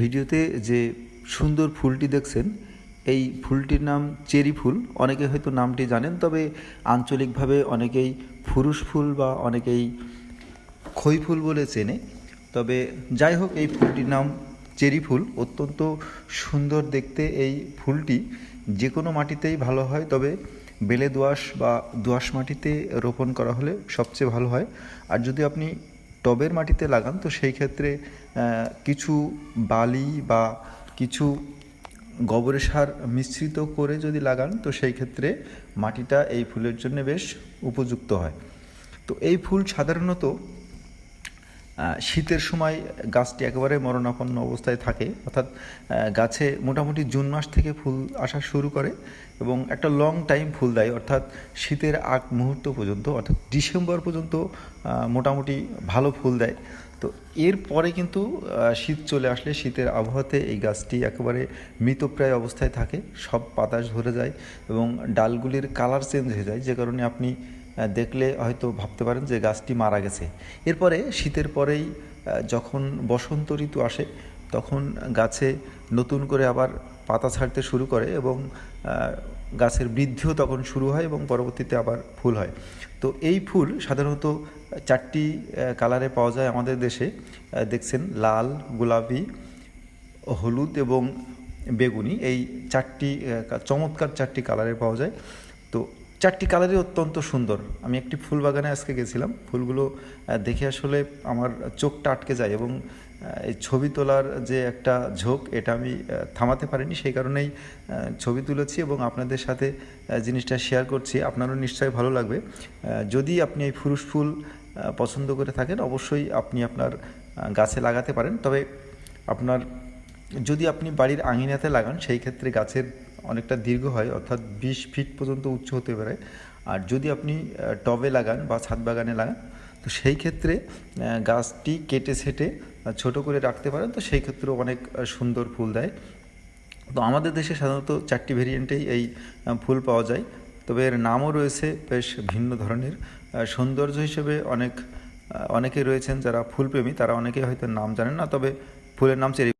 ভিডিওতে যে সুন্দর ফুলটি দেখছেন, এই ফুলটির নাম চেরি ফুল। অনেকে হয়তো নামটি জানেন, তবে আঞ্চলিকভাবে অনেকেই ফুরুষ ফুল বা অনেকেই খই ফুল বলে চেনে। তবে যাই হোক, এই ফুলটির নাম চেরি ফুল। অত্যন্ত সুন্দর দেখতে এই ফুলটি। যে কোনো মাটিতেই ভালো হয়, তবে বেলে দোআঁশ বা দোআঁশ মাটিতে রোপণ করা হলে সবচেয়ে ভালো হয়। আর যদি আপনি টবের মাটিতে লাগান, তো সেই ক্ষেত্রে কিছু বালি বা কিছু গোবরের সার মিশ্রিত করে যদি লাগান, তো সেই ক্ষেত্রে মাটিটা এই ফুলের জন্য বেশ উপযুক্ত হয়। তো এই ফুল সাধারণত শীতের সময় গাছটি একেবারে মরণাপন্ন অবস্থায় থাকে, অর্থাৎ গাছে মোটামুটি জুন মাস থেকে ফুল আসা শুরু করে এবং একটা লং টাইম ফুল দেয়, অর্থাৎ শীতের আগ মুহূর্ত পর্যন্ত, অর্থাৎ ডিসেম্বর পর্যন্ত মোটামুটি ভালো ফুল দেয়। তো এরপরে কিন্তু শীত চলে আসলে শীতের আবহাওয়াতে এই গাছটি একেবারে মৃতপ্রায় অবস্থায় থাকে, সব পাতা ঝরে যায় এবং ডালগুলির কালার চেঞ্জ হয়ে যায়, যে কারণে আপনি দেখলে হয়তো ভাবতে পারেন যে গাছটি মারা গেছে। এরপরে শীতের পরেই যখন বসন্ত ঋতু আসে, তখন গাছে নতুন করে আবার পাতা ছাড়তে শুরু করে এবং গাছের বৃদ্ধিও তখন শুরু হয় এবং পরবর্তীতে আবার ফুল হয়। তো এই ফুল সাধারণত চারটি কালারে পাওয়া যায় আমাদের দেশে। দেখছেন লাল, গোলাপি, হলুদ এবং বেগুনি। এই চারটি চমৎকার চারটি কালারে পাওয়া যায়। তো চারটি কালারই অত্যন্ত সুন্দর। আমি একটি ফুল বাগানে আজকে গেছিলাম। ফুলগুলো দেখে আসলে আমার চোখটা আটকে যায় এবং এই ছবি তোলার যে একটা ঝোঁক, এটা আমি থামাতে পারিনি। সেই কারণেই ছবি তুলেছি এবং আপনাদের সাথে জিনিসটা শেয়ার করছি। আপনারও নিশ্চয়ই ভালো লাগবে। যদি আপনি এই ফুরুষ ফুল পছন্দ করে থাকেন, অবশ্যই আপনি আপনার গাছে লাগাতে পারেন। তবে আপনার, যদি আপনি বাড়ির আঙিনাতে লাগান, সেই ক্ষেত্রে গাছের অনেকটা দীর্ঘ হয় অর্থাৎ বিশ ফিট পর্যন্ত উচ্চ হতে পারে। আর যদি আপনি টবে লাগান বা ছাদ বাগানে লাগান তো সেই ক্ষেত্রে গাছটি কেটে আহ, ছোট করে রাখতে পারেন তো সেই ক্ষেত্রেও অনেক সুন্দর ফুল দেয়। তো আমাদের দেশে সাধারণত চারটি ভেরিয়েন্টেই এই ফুল পাওয়া যায়। তবে এর নামও রয়েছে বেশ ভিন্ন ধরনের। সৌন্দর্য হিসেবে অনেক অনেকে রয়েছেন যারা ফুলপ্রেমী তারা অনেকেই হয়তো নাম জানেন না তবে ফুলের নাম চেরি